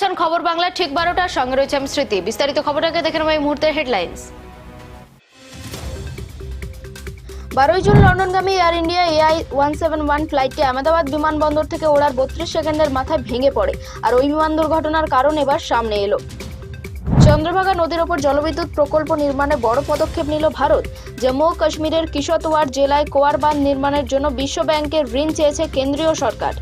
দেখছেন খবর বাংলা, ঠিক বারোটার সঙ্গে রয়েছে আমি স্মৃতি। বিস্তারিত খবরটাকে দেখে নেব এই মুহূর্তের হেডলাইন্স। বারোই June লন্ডনগামী Air India AI one seven one ফ্লাইটটি আহমেদাবাদ বিমানবন্দর থেকে ওড়ার বত্রিশ সেকেন্ডের মাথায় ভেঙে পড়ে আর ওই বিমান দুর্ঘটনার কারণ এবার সামনে এলো। চন্দ্রভাগা নদীর ওপর জলবিদ্যুৎ প্রকল্প নির্মাণে বড় পদক্ষেপ নিল ভারত। জম্মু ও কাশ্মীরের কিশতওয়ার জেলায় কোয়ার বাঁধ নির্মাণের জন্য বিশ্ব ব্যাংকের ঋণ চেয়েছে কেন্দ্রীয় সরকার।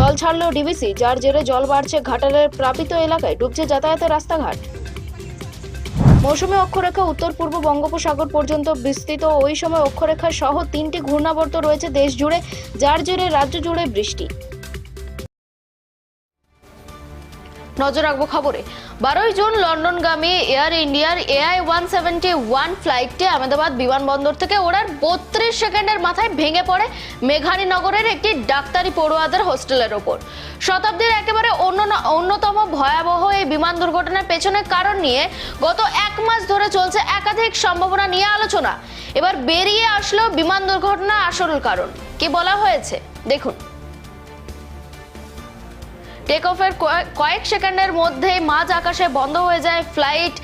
জল ছাড়লো ডিবিসি, যার জেরে জল বাড়ছে ঘাটালের প্রাপিত এলাকায়, ডুবছে যাতায়াতের রাস্তাঘাট। মৌসুমী অক্ষরেখা উত্তর পূর্ব বঙ্গোপসাগর পর্যন্ত বিস্তৃত। ওই সময় অক্ষরেখা সহ তিনটি ঘূর্ণাবর্ত রয়েছে দেশ জুড়ে যার জেরে রাজ্য জুড়ে বৃষ্টি। নজর রাখব খবরে। বারোই জুন লন্ডনগামী এয়ার ইন্ডিয়ার এআই ওয়ান সেভেন্টি ওয়ান ফ্লাইটটি আহমেদাবাদ বিমানবন্দর থেকে ওড়ার বত্রিশ সেকেন্ডের মাথায় ভেঙে পড়ে মেঘানী নগরের একটি ডাক্তারি পড়ুয়াদের হোস্টেলের ওপর। শতাব্দীর একেবারে অন্য অন্যতম ভয়াবহ এই বিমান দুর্ঘটনার পেছনে কারণ নিয়ে গত এক মাস ধরে চলছে একাধিক সম্ভাবনা নিয়ে আলোচনা। এবার বেরিয়ে আসলো বিমান দুর্ঘটনা আসল কারণ। কি বলা হয়েছে? দেখুন। টেক অফের কয়েক সেকেন্ডের মধ্যে মাঝ আকাশে বন্ধ হয়ে যায় ফ্লাইট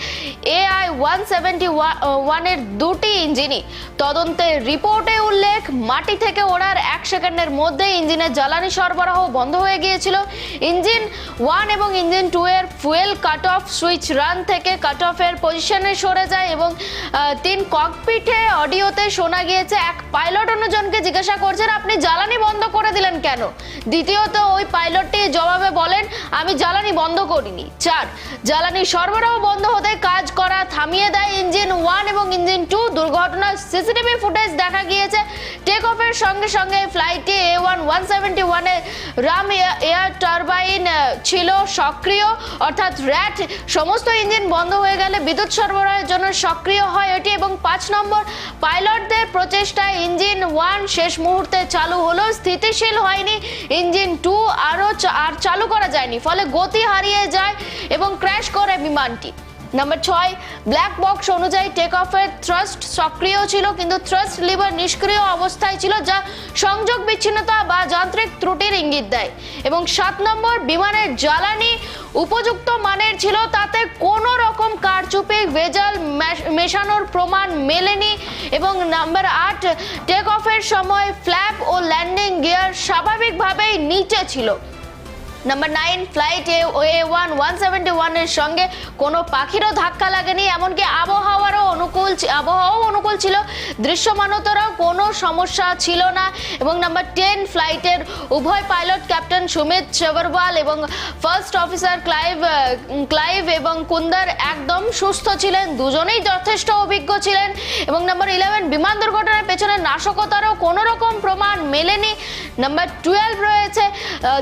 এআই ওয়ান সেভেন্টি ওয়ানের দুটি ইঞ্জিনই। তদন্তের রিপোর্টে উল্লেখ, মাটি থেকে ওড়ার এক সেকেন্ডের মধ্যে ইঞ্জিনের জ্বালানি সরবরাহ বন্ধ হয়ে গিয়েছিল। ইঞ্জিন ওয়ান এবং ইঞ্জিন টু এর fuel cut off switch run থেকে কাট অফের পজিশনে সরে যায় এবং তিন ককপিটে অডিওতে শোনা গিয়েছে, এক পাইলট অন্যজনকে জিজ্ঞাসা করছেন, আপনি জ্বালানি বন্ধ করে দিলেন কেন? দ্বিতীয়ত, ওই পাইলটটি জবাবে বলেন, আমি জ্বালানি বন্ধ করিনি। চার, জ্বালানি সরবরাহ বন্ধ হতে কাজ করা থামিয়ে দেয় ইঞ্জিন ওয়ান এবং ইঞ্জিন টু। দুর্ঘটনার সিসিটিভি ফুটেজ দেখা গিয়েছে। টেক অফের সঙ্গে সঙ্গে ফ্লাইটটি এ ওয়ান ওয়ান সেভেন্টি ওয়ানে রাম এয়ার টারবাইন ছিল সক্রিয়। অর্থাৎ র্যাট সমস্ত ইঞ্জিন বন্ধ হয়ে গেলে বিদ্যুৎ সরবরাহের জন্য সক্রিয় হয় এটি এবং পাঁচ নম্বর পাইলটদের প্রচেষ্টায় ইঞ্জিন ওয়ান শেষ মুহূর্তে চালু হলো স্থিতিশীল হয়নি। ইঞ্জিন টু আরও আর চালু করা যায়নি, ফলে গতি হারিয়ে যায় এবং ক্র্যাশ করে বিমানটি। নাম্বার ছয় ব্ল্যাক বক্স অনুযায়ী টেক অফের থ্রাস্ট সক্রিয় ছিল, কিন্তু থ্রাস্ট লিভার নিষ্ক্রিয় অবস্থায় ছিল, যা সংযোগ বিচ্ছিন্নতা বা যান্ত্রিক ত্রুটির ইঙ্গিত দেয়। এবং সাত নম্বর, বিমানের জ্বালানি উপযুক্ত মানের ছিল, তাতে কোনো রকম কারচুপি, ভেজাল মেশানোর প্রমাণ মেলেনি। এবং নাম্বার আট টেক অফের সময় ফ্ল্যাপ ও ল্যান্ডিং গিয়ার স্বাভাবিকভাবেই নিচে ছিল। Number nine flight A one one seventy ওয়ানের সঙ্গে কোনো পাখিরও ধাক্কা লাগেনি, এমনকি আবহাওয়ারও অনুকূল আবহাওয়াও অনুকূল ছিল। দৃশ্যমানতারও কোনো সমস্যা ছিল না। এবং নাম্বার টেন ফ্লাইটের উভয় পাইলট ক্যাপ্টেন সুমিত চেবরওয়াল এবং ফার্স্ট অফিসার ক্লাইভ ক্লাইভ এবং কুন্দার একদম সুস্থ ছিলেন। দুজনেই যথেষ্ট অভিজ্ঞ ছিলেন। এবং নাম্বার ইলেভেন বিমান দুর্ঘটনার পেছনে নাশকতারও কোনো রকম প্রমাণ মেলেনি। নাম্বার টুয়েলভ রয়েছে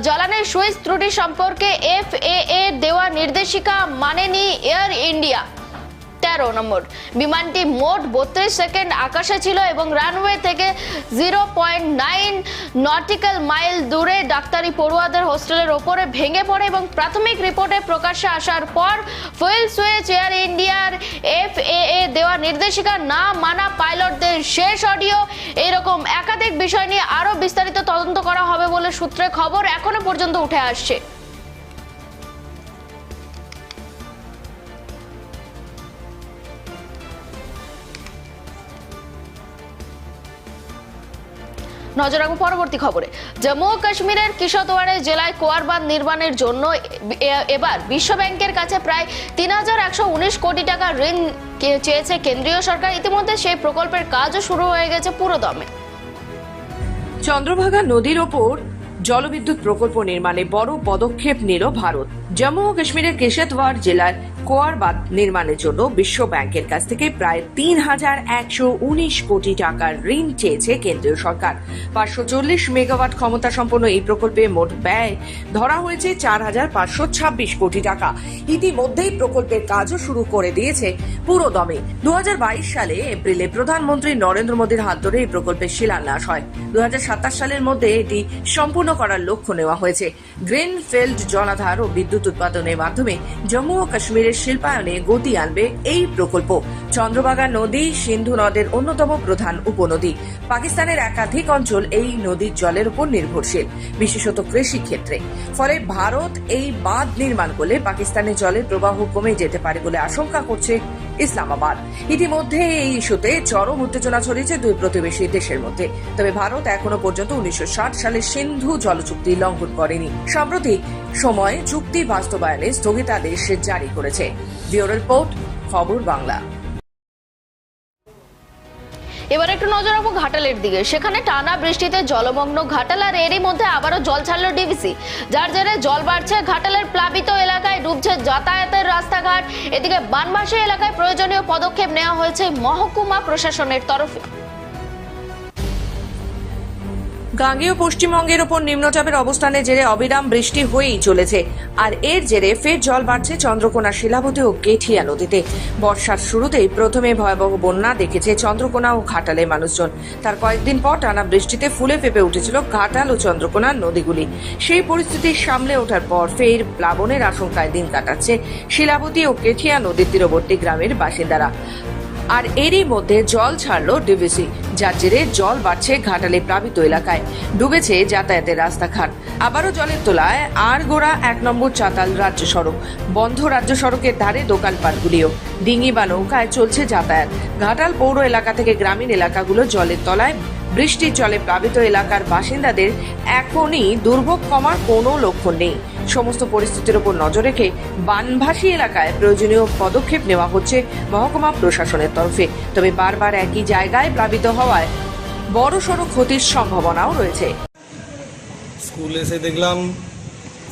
জ্বালানির সুইচ ত্রুটি সম্পর্কে এফ এ এর দেওয়া নির্দেশিকা মানেনি এয়ার ইন্ডিয়া। তেরো নম্বর। বিমানটি মোট বত্রিশ সেকেন্ড আকাশে ছিল এবং রানওয়ে থেকে zero point nine nautical mile দূরে ডাক্তারি পড়ুয়াদের হোস্টেলের ওপরে ভেঙে পড়ে এবং প্রাথমিক রিপোর্টে প্রকাশ্যে আসার পর ফুয়েল সুইচ এয়ার ইন্ডিয়ার এফ এ দেওয়া নির্দেশিকা না মানা পাইলটদের শেষ অডিও। এরকম একাধিক বিষয় নিয়ে আরও বিস্তারিত তদন্ত করা হবে বলে সূত্রে খবর এখনও পর্যন্ত উঠে আসছে। নজর রাখব পরবর্তী খবরে। জম্মু ও কাশ্মীরের কিশতওয়াড়ে জেলায় কোয়ার বাঁধ নির্মাণের জন্য এবার বিশ্ব ব্যাংকের কাছে প্রায় তিন হাজার একশো উনিশ কোটি টাকা ঋণ চেয়েছে কেন্দ্রীয় সরকার। ইতিমধ্যে সেই প্রকল্পের কাজও শুরু হয়ে গেছে পুরোদমে। চন্দ্রভাগা নদীর ওপর জলবিদ্যুৎ প্রকল্প নির্মাণে বড় পদক্ষেপ নিল ভারত। জম্মু ও কাশ্মীরের কেশতওয়ার জেলার কোয়ার বাঁধ নির্মাণের জন্য বিশ্ব ব্যাংকের কাছ থেকে প্রায় তিন হাজার একশো উনিশ কোটি টাকার ঋণ চেয়েছে কেন্দ্রীয় সরকার। পাঁচশো চল্লিশ মেগাওয়াট ক্ষমতা সম্পন্ন এই প্রকল্পে মোট ব্যয় ধরা হয়েছে চার হাজার পাঁচশো ছাব্বিশ কোটি টাকা। ইতিমধ্যেই প্রকল্পের কাজও শুরু করে দিয়েছে পুরো দমে। দু হাজার বাইশ সালে এপ্রিলে প্রধানমন্ত্রী নরেন্দ্র মোদীর হাত ধরে এই প্রকল্পের শিলান্যাস হয়। দু হাজার সাতাশ সালের মধ্যে এটি সম্পূর্ণ করার লক্ষ্য নেওয়া হয়েছে। গ্রিনফিল্ড জলাধার ও বিদ্যুৎ উৎপাদনের মাধ্যমে জম্মু ও কাশ্মীরের শিল্পায়নে গতি আনবে এই প্রকল্প। চন্দ্রভাগা নদী সিন্ধু নদের অন্যতম প্রধান উপনদী। পাকিস্তানের একাধিক অঞ্চল এই নদীর জলের উপর নির্ভরশীল, বিশেষত কৃষি ক্ষেত্রে। ফলে ভারত এই বাঁধ নির্মাণ করলে পাকিস্তানের জলের প্রবাহ কমে যেতে পারে বলে আশঙ্কা করছে ইসলামাবাদ। ইতিমধ্যে এই ইস্যুতে চরম উত্তেজনা ছড়িয়েছে দুই প্রতিবেশী দেশের মধ্যে। তবে ভারত এখনও পর্যন্ত উনিশশো ষাট সালে সিন্ধু জল চুক্তি লঙ্ঘন করেনি। সাম্প্রতিক সময় চুক্তি বাস্তবায়নে স্থগিতাদেশ জারি করেছে। ব্যুরো রিপোর্ট, খবর বাংলা। এবার একটু নজর রাখব ঘাটালের দিকে। সেখানে টানা বৃষ্টিতে জলমগ্ন ঘাটাল আর এরই মধ্যে আবারও জল ছাড়লো ডিবিসি। যার জেরে জল বাড়ছে ঘাটালের প্লাবিত এলাকায়, ডুবছে যাতায়াতের রাস্তাঘাট। এদিকে বানবাসী এলাকায় প্রয়োজনীয় পদক্ষেপ নেওয়া হয়েছে মহকুমা প্রশাসনের তরফে। গাঙ্গেয় পশ্চিমবঙ্গের ওপর নিম্নচাপের অবস্থানে জেরে অবিরাম বৃষ্টি হয়েই চলেছে। আর এর জেরে ফের জল বাড়ছে চন্দ্রকোনা শিলাবতী ও গেঠিয়া নদীতে। বর্ষার শুরুতেই প্রথমে ভয়াবহ বন্যা দেখেছে চন্দ্রকোনা ও ঘাটালের মানুষজন। তার কয়েকদিন পর টানা বৃষ্টিতে ফুলে ফেপে উঠেছিল ঘাটাল ও চন্দ্রকোনার নদীগুলি। সেই পরিস্থিতি সামলে ওঠার পর ফের প্লাবনের আশঙ্কায় দিন কাটাচ্ছে শিলাবতী ও কেঠিয়া নদীর তীরবর্তী গ্রামের বাসিন্দারা। আর এরই মধ্যে জল ছাড়লো ডিভিসি। যার জেরে জল বাড়ছে ঘাটালে প্লাবিত এলাকায়। ডুবেছে যাতায়াতের রাস্তাঘাট। আবারও জলের তোলায় আর গোড়া এক নম্বর চাতাল রাজ্য সড়ক। বন্ধ রাজ্য সড়কের ধারে দোকানপাটগুলিও ডিঙি বা নৌকায় চলছে যাতায়াত। ঘাটাল পৌর এলাকা থেকে গ্রামীণ এলাকাগুলো জলের তলায়। বৃষ্টির জলে প্লাবিত এলাকার বাসিন্দাদের এখনই দুর্ভোগ কমার কোনো লক্ষণ নেই। সমস্ত পরিস্থিতির উপর নজর রেখে বানভাসী এলাকায় প্রয়োজনীয় পদক্ষেপ নেওয়া হচ্ছে মহকুমা প্রশাসনের তরফে। তবে বারবার একই জায়গায় প্লাবিত হওয়ায় বড় সড়ো ক্ষতির সম্ভাবনাও রয়েছে। স্কুল এসে দেখলাম,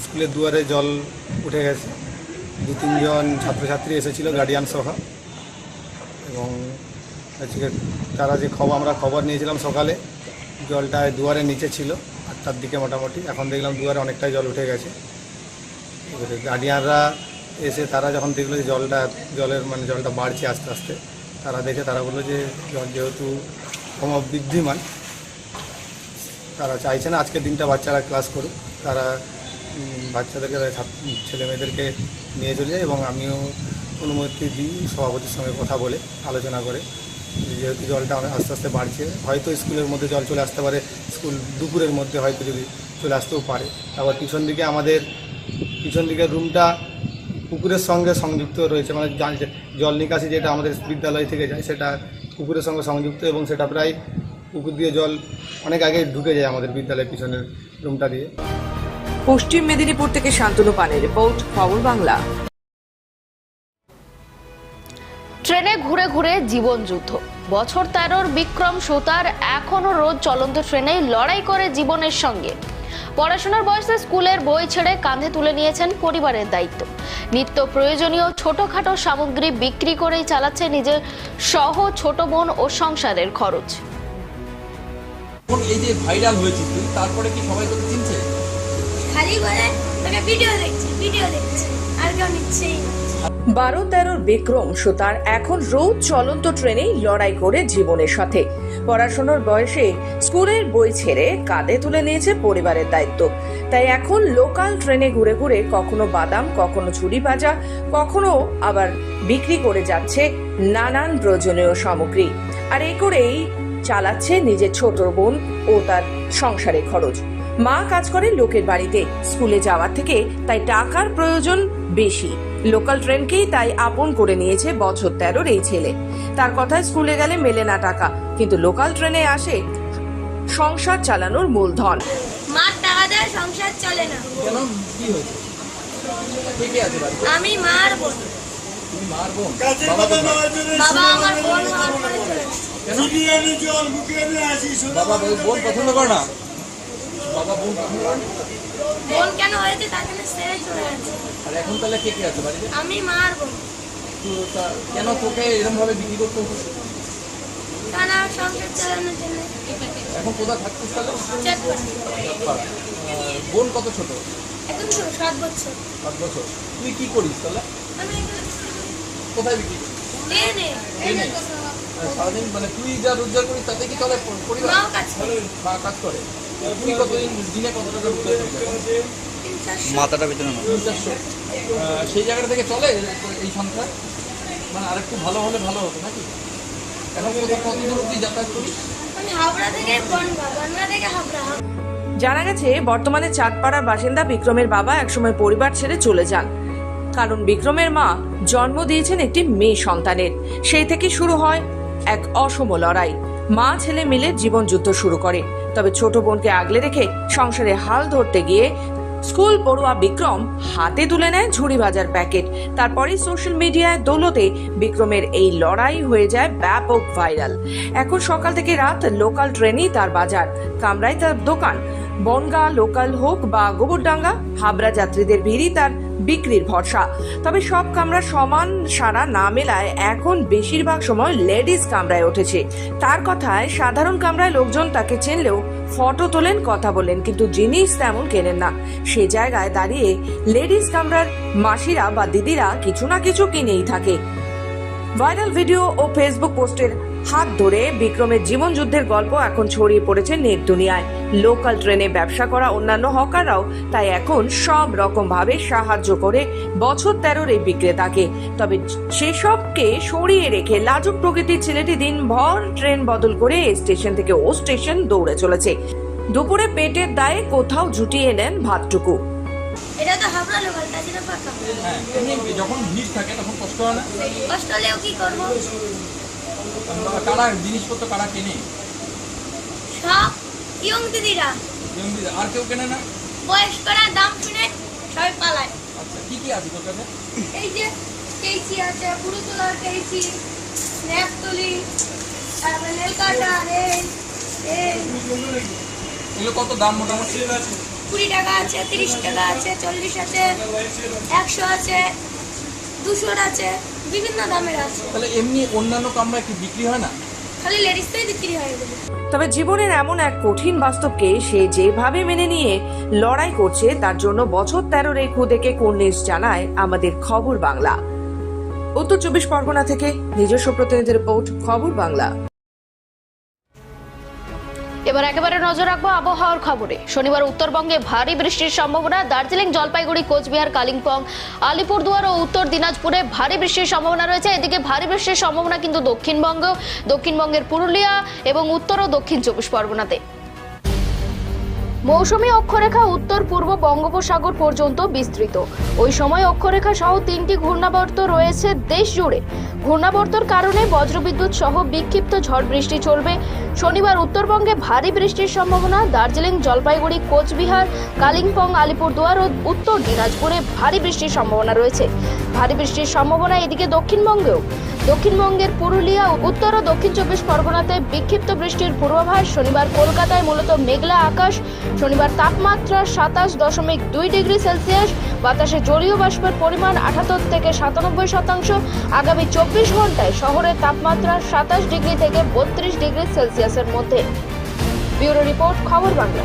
স্কুলের দুয়ারে জল উঠে গেছে। দু তিনজন ছাত্রছাত্রী এসেছিল গার্ডিয়ান সহ। এবং আজকে তারা যে খবর, আমরা খবর নিয়েছিলাম সকালে, জলটা দুয়ারে নিচে ছিল, আটটার দিকে মোটামুটি। এখন দেখলাম দুয়ারে অনেকটাই জল উঠে গেছে। এবারে গার্ডিয়ানরা এসে তারা যখন দেখল যে জলটা, জলের মানে জলটা বাড়ছে আস্তে আস্তে, তারা দেখে তারা বলল যে জল যেহেতু ক্রমবৃদ্ধিমান, তারা চাইছে না আজকের দিনটা বাচ্চারা ক্লাস করুক। তারা বাচ্চাদেরকে ছেলে মেয়েদেরকে নিয়ে চলে যায় এবং আমিও অনুমতি দিই সভাপতির সঙ্গে কথা বলে, আলোচনা করে, যেহেতু জলটা আস্তে আস্তে বাড়ছে। হয়তো স্কুলের মধ্যে জল চলে আসতে পারে, স্কুল দুপুরের মধ্যে হয়তো যদি চলে আসতেও পারে। আবার পিছন দিকে আমাদের পিছন দিকের রুমটা পুকুরের সঙ্গে সংযুক্ত রয়েছে মানে জল- জল নিকাশি যেটা আমাদের বিদ্যালয় থেকে যায় সেটা পুকুরের সঙ্গে সংযুক্ত এবং সেটা প্রায় পুকুর দিয়ে জল অনেক আগে ঢুকে যায় আমাদের বিদ্যালয়ের পিছনের রুমটা দিয়ে। পশ্চিম মেদিনীপুর থেকে শান্তনু পানের রিপোর্ট খবর বাংলা। ট্রেনে ঘুরে ঘুরে জীবন যুদ্ধ। বছর তেরোর বিক্রম সুতার এখনও রোজ চলন্ত ট্রেনেই লড়াই করে জীবনের সঙ্গে। পড়াশোনার বয়সে স্কুলের বই ছেড়ে কাঁধে তুলে নিয়েছেন পরিবারের দায়িত্ব। নিত্য প্রয়োজনীয় ছোটখাটো সামগ্রী বিক্রি করেই চালাচ্ছে নিজের সহ ছোট বোন ও সংসারের খরচ। এই যে ভাইরাল হয়েছিস তুই তারপরে কি সবাই তোকে চিনছে? খালি করে তোকে ভিডিও দেখছে ভিডিও দেখছে আর কেউ নিচ্ছেই বারো তেরোর বিক্রম সুতার এখন রোজ চলন্ত ট্রেনেই লড়াই করে জীবনের সাথে। পড়াশোনার বয়সে স্কুলের বই ছেড়ে কাঁধে তুলে নিয়েছে পরিবারের দায়িত্ব। তাই এখন লোকাল ট্রেনে ঘুরে ঘুরে কখনো বাদাম, কখনো ঝুড়ি ভাজা, কখনো আবার বিক্রি করে যাচ্ছে নানান প্রয়োজনীয় সামগ্রী। আর এই করেই চালাচ্ছে নিজের ছোট বোন ও তার সংসারের খরচ। মা কাজ করে লোকের বাড়িতে। স্কুলে যাওয়ার থেকে তাই টাকার প্রয়োজন বেশি। লোকাল ট্রেনকেই তাই আপন করে নিয়েছে বছর তেরোর এই ছেলে। তার কথায় স্কুলে গেলে মেলে না টাকা। কিন্তু লোকাল ট্রেনে আসে সংসার চালানোর মূলধন। মার টাকা দেয় সংসার চলে না। কেন? কি হয়েছে? আছে আমি মার বোন। মার বোন? বাবা আমার বোন হওয়ার পরে চলে গেছে। বাবা বোন বোন পছন্দ করে না। বাবা বোন পছন্দ করে বোন কেন হয়েছে? তার জন্য ছেড়ে চলে গেছে আর এখন তাহলে কে কে আছে বাড়িতে? আমি মার বোন। তো কেন তোকে এরকম ভাবে বিক্রি করতে হতো কারণ সংসার চালানোর জন্য। এখন কোথায় তাহলে? আহ, বোন কত ছোট? এখন সাত বছর। পাঁচ বছর। তুই কি করিস তাহলে? আমি কোথায় বিক্রি করিস? সারাদিন মানে তুই যা রোজগার করিস তাতে কি চলে প- পরিবার? কাজ করে। মা কাজ করে। তুই কতদিন দিনে কত টাকা রোজগার করিস মাথাটা পেছনে না সেই জায়গাটা থেকে চলে এই সংসার মানে আরেকটু ভালো হলে ভালো হতো নাকি? এখন কোথায় কত দূর অব্দি যাতায়াত করিস আমি হাবড়া থেকে বনগা বনগা থেকে হাবড়া হাবড়া জানা গেছে বর্তমানে চাঁদপাড়ার বাসিন্দা বিক্রমের বাবা একসময় পরিবার ছেড়ে চলে যান। কারণ বিক্রমের মা জন্ম দিয়েছেন একটি মেয়ে সন্তানের। সেই থেকে শুরু হয় এক অসম লড়াই। মা ছেলে মিলে জীবন যুদ্ধ শুরু করে। তবে ছোট বোনকে আগলে রেখে সংসারে হাল ধরতে গিয়ে স্কুল পড়ুয়া বিক্রম হাতে তুলে নেয় ঝুড়ি ভাজার প্যাকেট। তারপরে সোশ্যাল মিডিয়ায় দোলতে বিক্রমের এই লড়াই হয়ে যায় ব্যাপক ভাইরাল। এখন সকাল থেকে রাত লোকাল ট্রেনেই তার বাজার। কামরায় তার দোকান। বনগা, লোকাল হোক বা গোবরডাঙ্গা, হাবড়া যাত্রীদের ভিড়ই তার বিক্রির ভরসা। তবে সব কামরা সমান সারা না মেলায় এখন বেশিরভাগ সময় লেডিস কামরায় উঠেছে। তার কথায় সাধারণ কামরায় লোকজন তাকে চিনলেও ফটো তোলেন, কথা বলেন, কিন্তু জিনিস তেমন কেনেন না। সে জায়গায় দাঁড়িয়ে লেডিস কামরার মাসিরা বা দিদিরা কিছু না কিছু কিনেই থাকে। ভাইরাল ভিডিও ও ফেসবুক পোস্টের হাত ধরে বিক্রমের জীবন যুদ্ধের গল্প এখন ছড়িয়ে পড়েছে নেট দুনিয়ায়। লোকাল ট্রেনে ব্যবসা করা অন্যান্য হকাররাও তাই এখন সব রকম ভাবে সাহায্য করে বছর তেরোর এই বিক্রেতাকে। তবে সেসবকে সরিয়ে রেখে লাজুক প্রকৃতির ছেলেটি দিনভর ট্রেন বদল করে স্টেশন থেকে ও স্টেশন দৌড়ে চলেছে। দুপুরে পেটের দায়ে কোথাও জুটিয়ে নেন ভাতটুকু। এটা তো হাবড়া লোকাল তাছাড়া পাকা। হ্যাঁ যখন ভিড় থাকে তখন কষ্ট হয় না? কষ্ট হলেও কি করব? কারা জিনিসপত্র কারা কেনে? সব ইয়ং দিদিরা। যেমন দিদি- আর কেউ কেনে না? বয়স্করা দাম শুনে সবাই পালায়। আচ্ছা কি কি আছে তোর কাছে এই যে কেইচি আছে পুরো তোলার তারপরে নেল কাটার এই এগুলো কত দাম মোটামুটি? কুড়ি টাকা আছে তিরিশ টাকা আছে চল্লিশ আছে একশো আছে। দুশোর আছে বিভিন্ন দামের আছে। তাহলে এমনি অন্যান্য কামরা কি বিক্রি হয় না? খালি লেডিসটাই বিক্রি হয় এগুলো। তবে জীবনের এমন এক কঠিন বাস্তবকে সে যেভাবে মেনে নিয়ে লড়াই করছে তার জন্য বছর তেরোর এই খুদেকে কর্নিশ জানায় আমাদের খবর বাংলা। উত্তর চব্বিশ পরগনা থেকে নিজস্ব প্রতিনিধি রিপোর্ট খবর বাংলা। এবার একেবারে নজর রাখব আবহাওয়ার খবরে। শনিবার উত্তরবঙ্গে ভারী বৃষ্টির সম্ভাবনা, দার্জিলিং, জলপাইগুড়ি, কোচবিহার, কালিম্পং, আলিপুরদুয়ার ও উত্তর দিনাজপুরে ভারী বৃষ্টির সম্ভাবনা রয়েছে। এদিকে ভারী বৃষ্টির সম্ভাবনা কিন্তু দক্ষিণবঙ্গ, দক্ষিণবঙ্গের পুরুলিয়া এবং উত্তর ও দক্ষিণ চব্বিশ পরগনাতে। মৌসুমী অক্ষরেখা উত্তর পূর্ব বঙ্গোপসাগর পর্যন্ত বিস্তৃত। ওই সময় অক্ষরেখা সহ তিনটি ঘূর্ণাবর্ত রয়েছে দেশ জুড়ে। ঘূর্ণাবর্তর কারণে বজ্রবিদ্যুৎ সহ বিক্ষিপ্ত ঝড় বৃষ্টি চলবে। শনিবার উত্তরবঙ্গে ভারী বৃষ্টির সম্ভাবনা। দার্জিলিং, জলপাইগুড়ি, কোচবিহার, কালিম্পং, আলিপুরদুয়ার ও উত্তর দিনাজপুরে ভারী বৃষ্টির সম্ভাবনা রয়েছে। ভারী বৃষ্টির সম্ভাবনা এদিকে দক্ষিণবঙ্গেও। দক্ষিণবঙ্গের পুরুলিয়া উত্তর ও দক্ষিণ চব্বিশ পরগনাতে বিক্ষিপ্ত বৃষ্টির পূর্বাভাস। শনিবার কলকাতায় মূলত মেঘলা আকাশ। শনিবার তাপমাত্রা সাতাশ দশমিক দুই ডিগ্রি সেলসিয়াস। বাতাসে জলীয় বাষ্পের পরিমাণ আঠাত্তর থেকে সাতানব্বই শতাংশ। আগামী চব্বিশ ঘন্টায় শহরের তাপমাত্রা সাতাশ ডিগ্রি থেকে বত্রিশ ডিগ্রি সেলসিয়াসের মধ্যে। ব্যুরো রিপোর্ট, খবর বাংলা।